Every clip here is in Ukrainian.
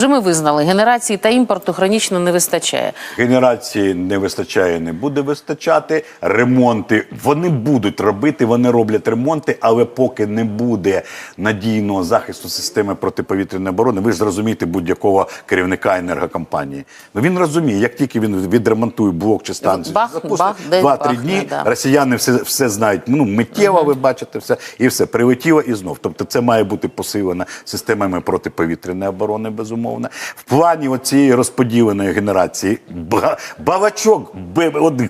Вже ми визнали, генерації та імпорту хронічно не вистачає. Генерації не вистачає, не буде вистачати. Ремонти вони будуть робити, вони роблять ремонти, але поки не буде надійного захисту системи протиповітряної оборони, ви ж зрозумієте будь-якого керівника енергокомпанії. Ну він розуміє, як тільки він відремонтує блок чи станцію, Бах, запустить, бах, два-три дні да. росіяни все, все знають. Ну миттєво ви бачите все, і все прилетіло і знов. Тобто, це має бути посилено системами протиповітряної оборони, безумовно. В плані оцієї розподіленої генерації ба- балачок,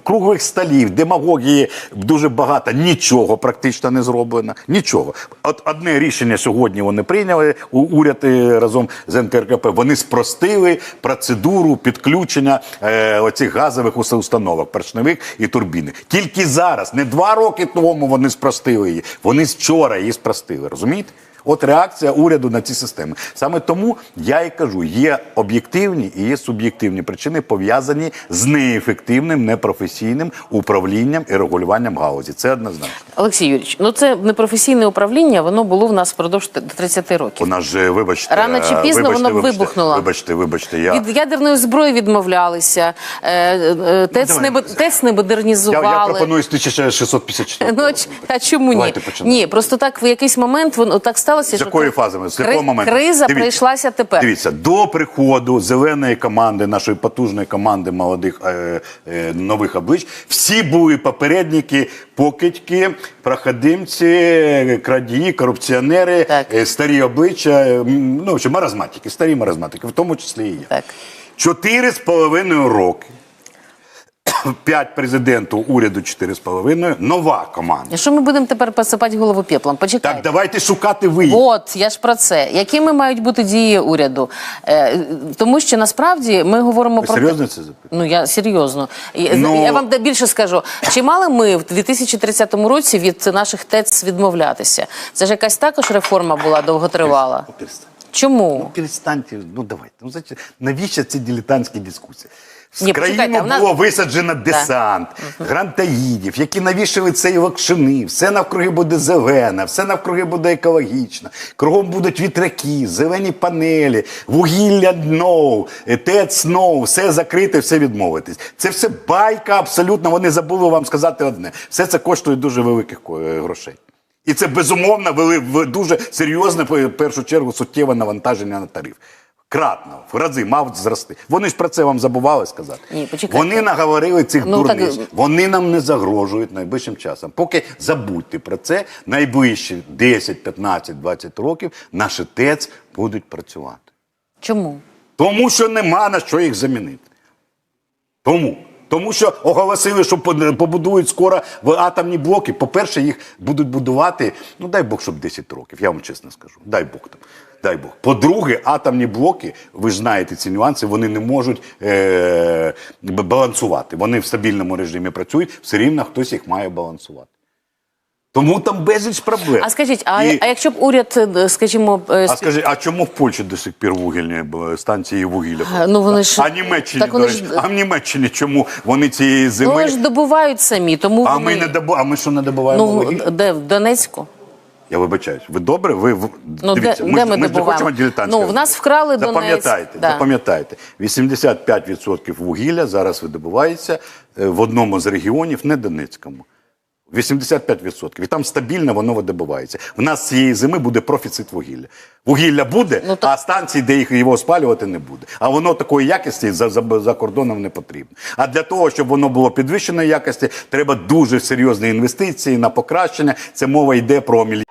круглих столів, демагогії дуже багато. Нічого практично не зроблено. Нічого. От одне рішення сьогодні вони прийняли у уряд е, разом з НКРКП. Вони спростили процедуру підключення е, оцих газових ус- установок, поршневих і турбіни. Тільки зараз, не два роки тому вони спростили її. Вони вчора її спростили. Розумієте? От реакція уряду на ці системи. Саме тому я і кажу: є об'єктивні і є суб'єктивні причини, пов'язані з неефективним, непрофесійним управлінням і регулюванням галузі. Це однозначно. Олексій Юрійович, ну це непрофесійне управління, воно було в нас впродовж т- 30 У років. нас же, вибачте, Рано чи е, пізно вибачте, воно вибачте, вибухнуло. Вибачте, вибачте, я. Від ядерної зброї відмовлялися, е, е, ТЕЦ, давай. не, ТЕЦ не модернізували. я пропоную з 1654 Ну, а чому ні? Ні, просто так в якийсь момент воно так сталося, З якої фази? З якого моменту? криза Дивіться. прийшлася тепер. Дивіться, до приходу зеленої команди, нашої потужної команди молодих е, е, нових облич, всі були попередники, покидьки, проходимці, крадії, корупціонери, е, старі обличчя, е, ну, що маразматики, старі маразматики, в тому числі і я. Так. Чотири з половиною роки. П'ять президенту, уряду чотири з половиною, нова команда. І що ми будемо тепер посипати голову пеплом? Почекайте. Так, давайте шукати виїзд. От я ж про це. Якими мають бути дії уряду? Е, тому що насправді ми говоримо Ви про серйозно це запитуєте? Ну я серйозно. Я, Ну- я вам більше скажу. Чи мали ми в 2030 році від наших ТЕЦ відмовлятися? Це ж якась також реформа була довготривала. Ну, перестаньте. Чому? Ну давайте. Ну, зачем? навіщо ці дилетантські дискусії? В Ні, країну почекайте, а в нас- було висаджено десант, грантаїдів, які навішали цей лакшини, все навкруги буде зелене, все навкруги буде екологічно, кругом будуть вітряки, зелені панелі, вугілля no, ТЕЦ no, все закрите, все відмовитись. Це все байка абсолютно, вони забули вам сказати одне. Все це коштує дуже великих ко- е, грошей. І це безумовно вели в дуже серйозне, в першу чергу, суттєве навантаження на тариф. Кратно, в рази мав зрости. Вони ж про це вам забували сказати. Ні, почекайте. Вони наговорили цих Ну, так- дурниць. Вони нам не загрожують найближчим часом. Поки забудьте про це, найближчі 10, 15, 20 років наші ТЕЦ будуть працювати. Чому? Тому що нема на що їх замінити. Тому. Тому що оголосили, що побудують скоро атомні блоки. По-перше, їх будуть будувати, ну дай Бог, щоб 10 років, я вам чесно скажу. Дай Бог там. Дай Бог. По-друге, атомні блоки, ви ж знаєте ці нюанси, вони не можуть е- балансувати. Вони в стабільному режимі працюють, все рівно хтось їх має балансувати. Тому там безліч проблем. А скажіть, а, І- а якщо б уряд, е, скажімо, е, а скажи, а чому в Польщі до сих пір вугільні е, станції вугілля? Ну, вони ж- а Німеччині, так вони до ж- а в Німеччині чому вони цієї ну, зими? вони ж добувають самі, тому а вони... ми не добу... а ми що не добуваємо ну вугілля? де в Донецьку? Я вибачаюсь. Ви добре? Ви Ну, дивіться, де- ми, де ми ми ж не хочемо дилетантського. Ну, в нас вкрали Донецьк, Запам'ятайте, да. запам'ятайте. 85% вугілля зараз видобувається в одному з регіонів, не Донецькому. 85%. І там стабільно воно видобувається. В нас цієї зими буде профіцит вугілля. Вугілля буде, Ну, так- а станцій, де їх його спалювати, не буде. А воно такої якості за, за, за кордоном не потрібно. А для того, щоб воно було підвищеної якості, треба дуже серйозні інвестиції на покращення. Це мова йде про мільйон.